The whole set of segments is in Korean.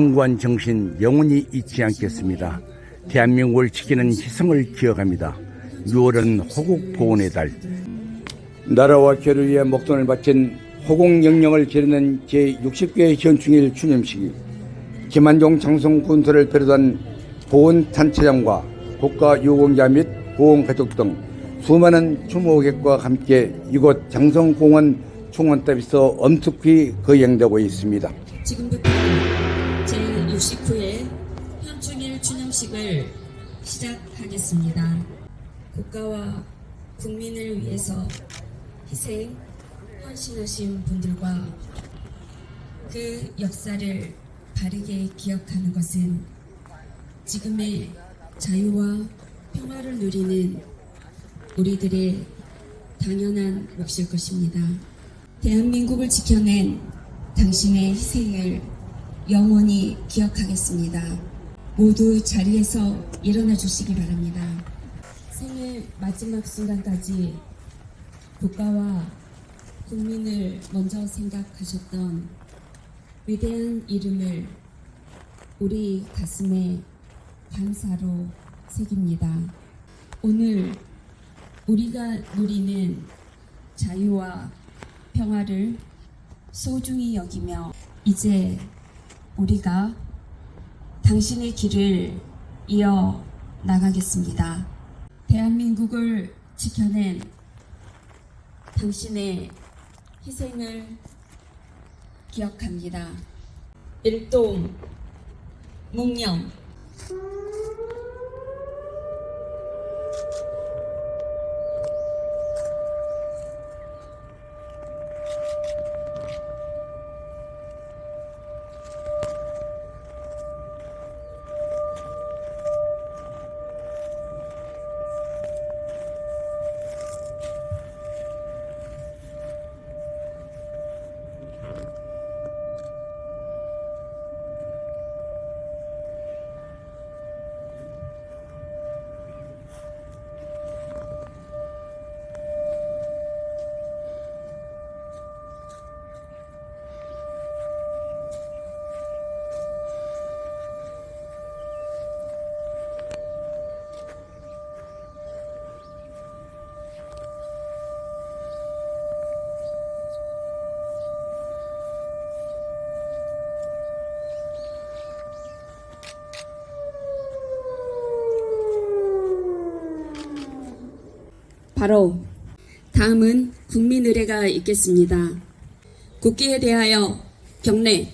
숭고한 정신 영원히 잊지 않겠습니다. 대한민국을 지키는 희생을 기억합니다. 6월은 호국 보훈의 달. 나라와 교를 위해 목돈을 바친 호국 영령을 기리는 제60개 현충일 추념식이 김한종 장성 군수를 비롯한 보훈 단체장과 국가 유공자 및 보훈 가족 등 수많은 추모객과 함께 이곳 장성공원 총원탑에서 엄숙히 거행되고 있습니다. 지금부터 제69회 현충일 추념식을 시작하겠습니다. 국가와 국민을 위해서 희생, 헌신하신 분들과 그 역사를 바르게 기억하는 것은 지금의 자유와 평화를 누리는 우리들의 당연한 몫일 것입니다. 대한민국을 지켜낸 당신의 희생을 영원히 기억하겠습니다. 모두 자리에서 일어나 주시기 바랍니다. 생의 마지막 순간까지 국가와 국민을 먼저 생각하셨던 위대한 이름을 우리 가슴에 감사로 새깁니다. 오늘 우리가 누리는 자유와 평화를 소중히 여기며 이제 우리가 당신의 길을 이어 나가겠습니다. 대한민국을 지켜낸 당신의 희생을 기억합니다. 일동 묵념 바로 다음은 국민 의례가 있겠습니다. 국기에 대하여 경례.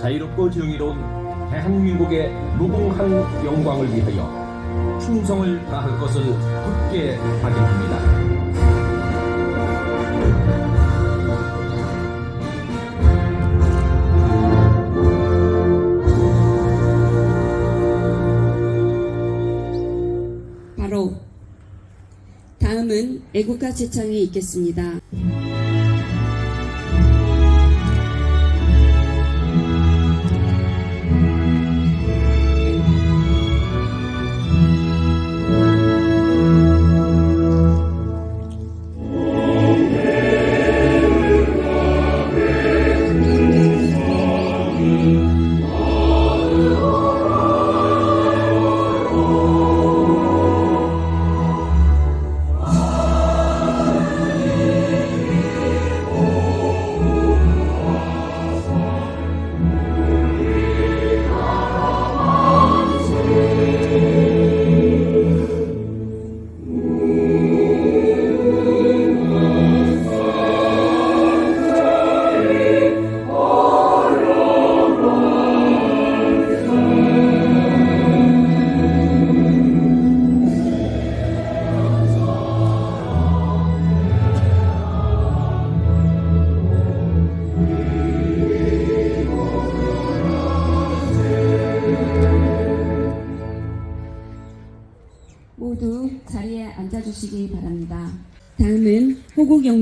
자유롭고 정의로운 대한민국의 무궁한 영광을 위하여 충성을 다할 것을 굳게 다짐합니다. 바로 다음은 애국가 제창이 있겠습니다.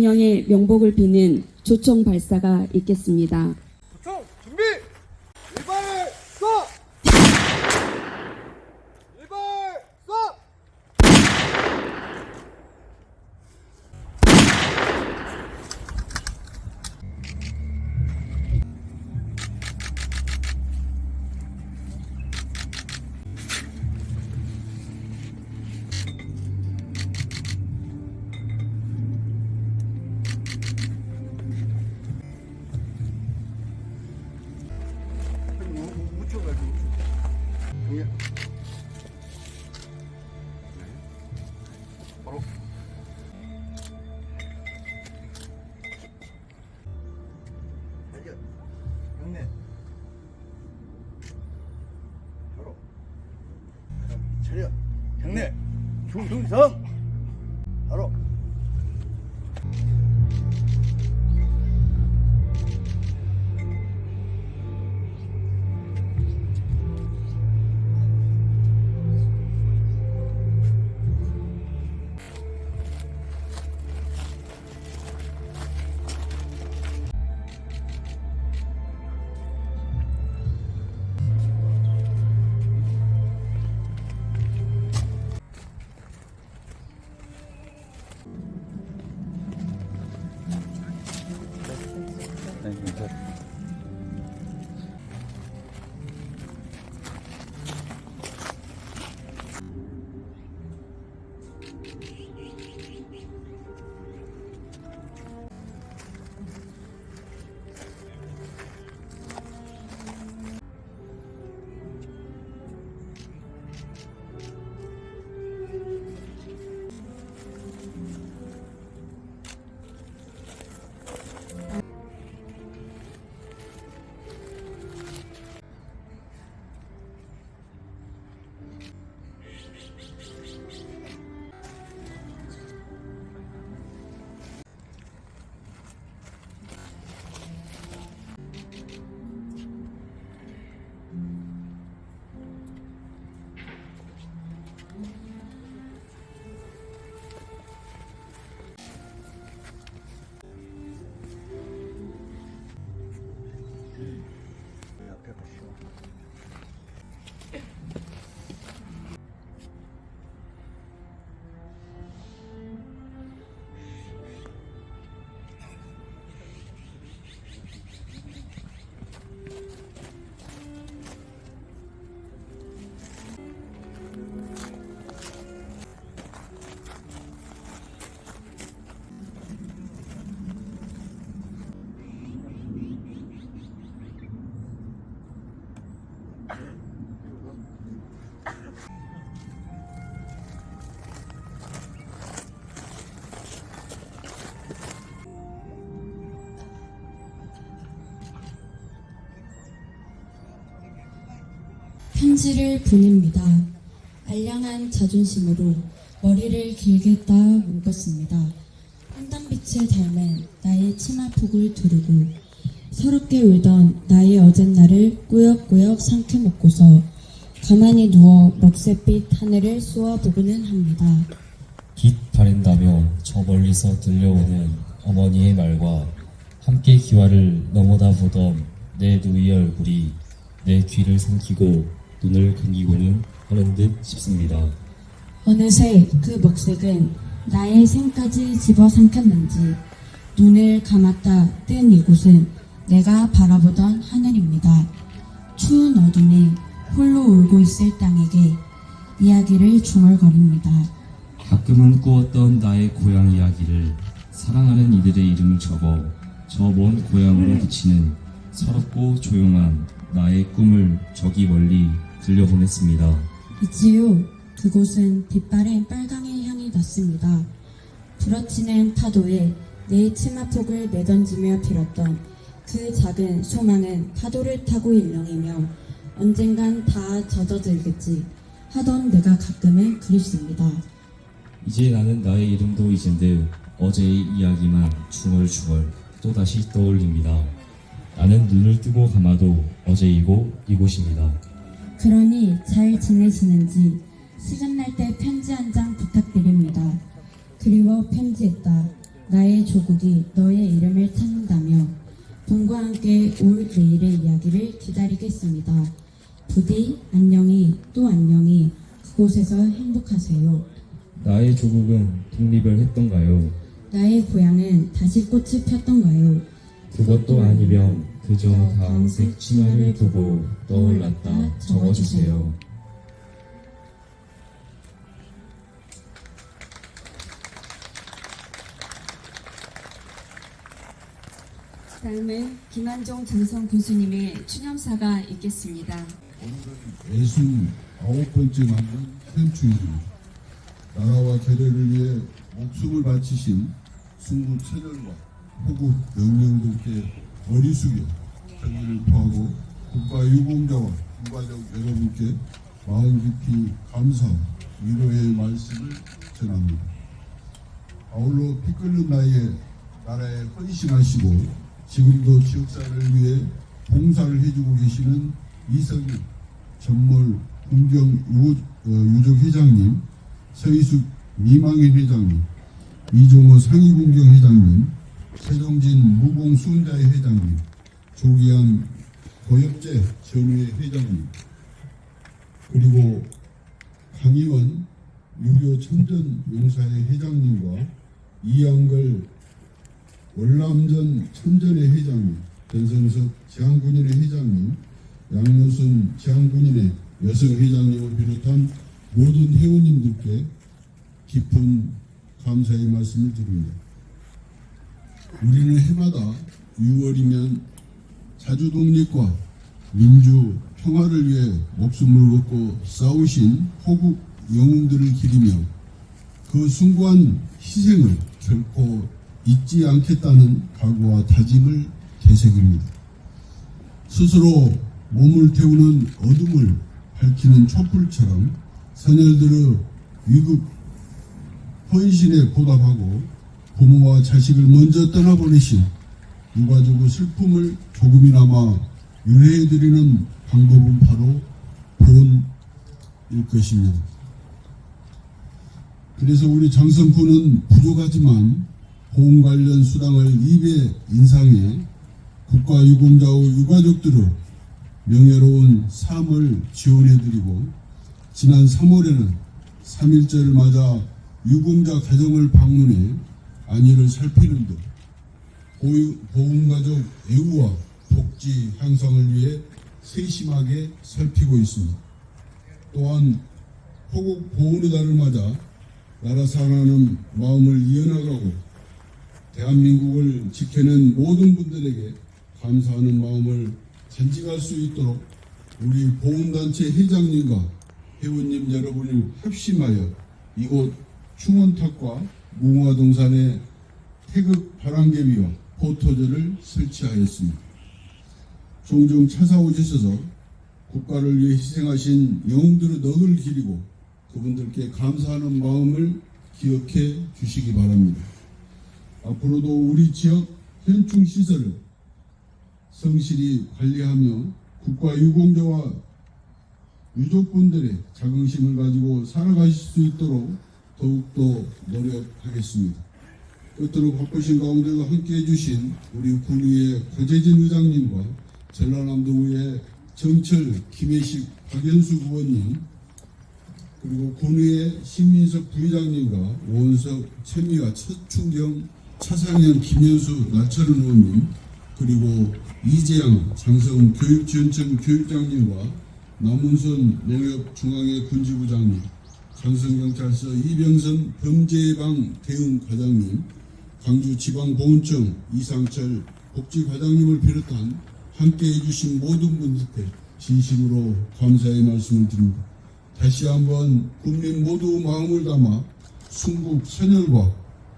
영령의 명복을 비는 조총 발사가 있겠습니다. 중승 편지를 보냅니다. 알량한 자존심으로 머리를 길게 따 묶었습니다. 황단빛에 닮은 나의 치마폭을 두르고 서럽게 울던 나의 어젯날을 꾸역꾸역 삼켜 먹고서 가만히 누워 먹새빛 하늘을 쏘아보고는 합니다. 빛 바랜다며 저 멀리서 들려오는 어머니의 말과 함께 기와를 넘어다 보던 내 누이의 얼굴이 내 귀를 삼키고 눈을 감기고는 하는 듯 싶습니다. 어느새 그 먹색은 나의 생까지 집어삼켰는지 눈을 감았다 뜬 이곳은 내가 바라보던 하늘입니다. 추운 어둠에 홀로 울고 있을 땅에게 이야기를 중얼거립니다. 가끔은 꾸었던 나의 고향 이야기를 사랑하는 이들의 이름을 적어 저 먼 고향으로 비치는 서럽고 조용한 나의 꿈을 저기 멀리 들려보냈습니다. 있지요. 그곳은 빛바랜 빨강의 향이 났습니다. 부러치는 파도에 내 치마폭을 내던지며 빌었던 그 작은 소망은 파도를 타고 일렁이며 언젠간 다 젖어들겠지 하던 내가 가끔은 그립습니다. 이제 나는 나의 이름도 잊은 듯 어제의 이야기만 중얼중얼 또다시 떠올립니다. 나는 눈을 뜨고 감아도 어제이고 이곳입니다. 그러니 잘 지내시는지 시간 날 때 편지 한 장 부탁드립니다. 그리워 편지했다. 나의 조국이 너의 이름을 찾는다며 봄과 함께 올 내일의 이야기를 기다리겠습니다. 부디 안녕히 또 안녕히 그곳에서 행복하세요. 나의 조국은 독립을 했던가요? 나의 고향은 다시 꽃이 폈던가요? 그것도 아니면 그저 다음색 치마를 보고 떠올랐다 적어주세요. 다음은 김한종 장성 교수님의 추념사가 있겠습니다. 예순 아홉 번째 만든 현충일입니다. 나라와 계례를 위해 목숨을 바치신 순국 체절과 호국 명령들께 머리 숙여 경의를 표하고 국가 유공자와 유가족 여러분께 마음 깊이 감사 위로의 말씀을 전합니다. 아울러 피 끓는 나이에 나라에 헌신하시고 지금도 지역사를 위해 봉사를 해주고 계시는 이성희 전몰 공경 유- 어, 유족 회장님, 서희숙 미망회 회장님, 이종호 상위공경 회장님, 세종진 무공 수훈자회 회장님, 조기현 고엽제 전회 회장님, 그리고 강희원 유교 천전 용사회 회장님과 이양걸 월남전 천전회 회장님, 변성석 제한군인회 회장님, 양효순 제한군인회 여성 회장님을 비롯한 모든 회원님들께 깊은 감사의 말씀을 드립니다. 우리는 해마다 6월이면 자주 독립과 민주 평화를 위해 목숨을 걸고 싸우신 호국 영웅들을 기리며 그 숭고한 희생을 결코 잊지 않겠다는 각오와 다짐을 되새깁니다. 스스로 몸을 태우는 어둠을 밝히는 촛불처럼 선열들의 위급 헌신에 보답하고 부모와 자식을 먼저 떠나보내신 유가족의 슬픔을 조금이나마 유래해드리는 방법은 바로 보온일 것입니다. 그래서 우리 장성군은 부족하지만 보험 관련 수당을 2배 인상해 국가유공자와 유가족들의 명예로운 삶을 지원해드리고 지난 3월에는 3.1절을 맞아 유공자 가정을 방문해 안위를 살피는 등 보훈가족 애우와 복지 향상을 위해 세심하게 살피고 있습니다. 또한 호국 보훈의 달을 맞아 나라 사랑하는 마음을 이어나가고 대한민국을 지켜낸 모든 분들에게 감사하는 마음을 간직할 수 있도록 우리 보훈단체 회장님과 회원님 여러분을 합심하여 이곳 충원탑과 무궁화 동산에 태극 바람개비와 포토절을 설치하였습니다. 종종 찾아오셔서 국가를 위해 희생하신 영웅들의 덕을 기리고 그분들께 감사하는 마음을 기억해 주시기 바랍니다. 앞으로도 우리 지역 현충 시설을 성실히 관리하며 국가 유공자와 유족분들의 자긍심을 가지고 살아가실 수 있도록 더욱더 노력하겠습니다. 끝으로 바쁘신 가운데도 함께 해주신 우리 군의회 고재진 의장님과 전라남도의회 정철, 김혜식, 박연수 의원님 그리고 군의회 신민석 부의장님과 오은석, 최미화, 최충경, 차상현, 김현수, 나철은 의원님 그리고 이재영, 장성 교육지원청 교육장님과 남문선 농협중앙회 군지부장님, 장성경찰서 이병선 범죄예방 대응 과장님, 광주지방보훈청 이상철 복지과장님을 비롯한 함께 해 주신 모든 분들께 진심으로 감사의 말씀을 드립니다. 다시 한번 국민 모두 마음을 담아 순국 선열과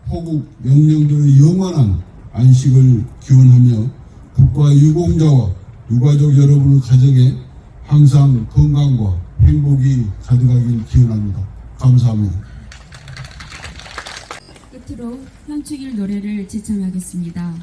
호국 영령들의 영원한 안식을 기원하며 국가 유공자와 유가족 여러분의 가정에 항상 건강과 행복이 가득하길 기원합니다. 감사합니다. 끝으로 현충일 노래를 지창하겠습니다.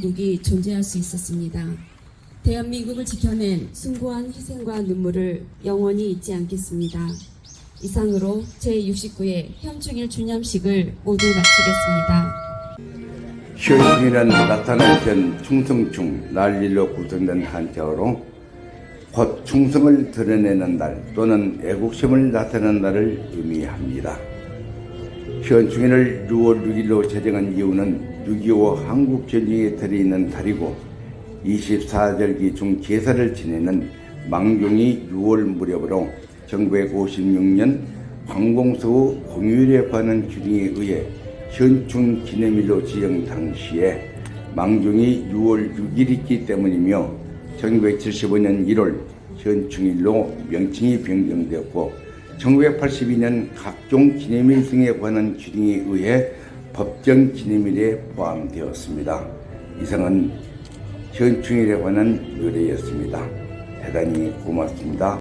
대한민국이 존재할 수 있었습니다. 대한민국을 지켜낸 숭고한 희생과 눈물을 영원히 잊지 않겠습니다. 이상으로 제69회 현충일 주념식을 모두 마치겠습니다. 현충일은 나타날 전 충성충 날일로 구성된 한자어로 곧 충성을 드러내는 날 또는 애국심을 나타내는 날을 의미합니다. 현충일을 6월 6일로 제정한 이유는 6.25 한국전쟁에 들어있는 달이고 24절기 중 제사를 지내는 망종이 6월 무렵으로 1956년 관공서우 공휴일에 관한 규정에 의해 현충 기념일로 지정 당시에 망종이 6월 6일이기 때문이며 1975년 1월 현충일로 명칭이 변경되었고 1982년 각종 기념일 등에 관한 규정에 의해 법정 기념일에 포함되었습니다. 이상은 현충일에 관한 의뢰였습니다. 대단히 고맙습니다.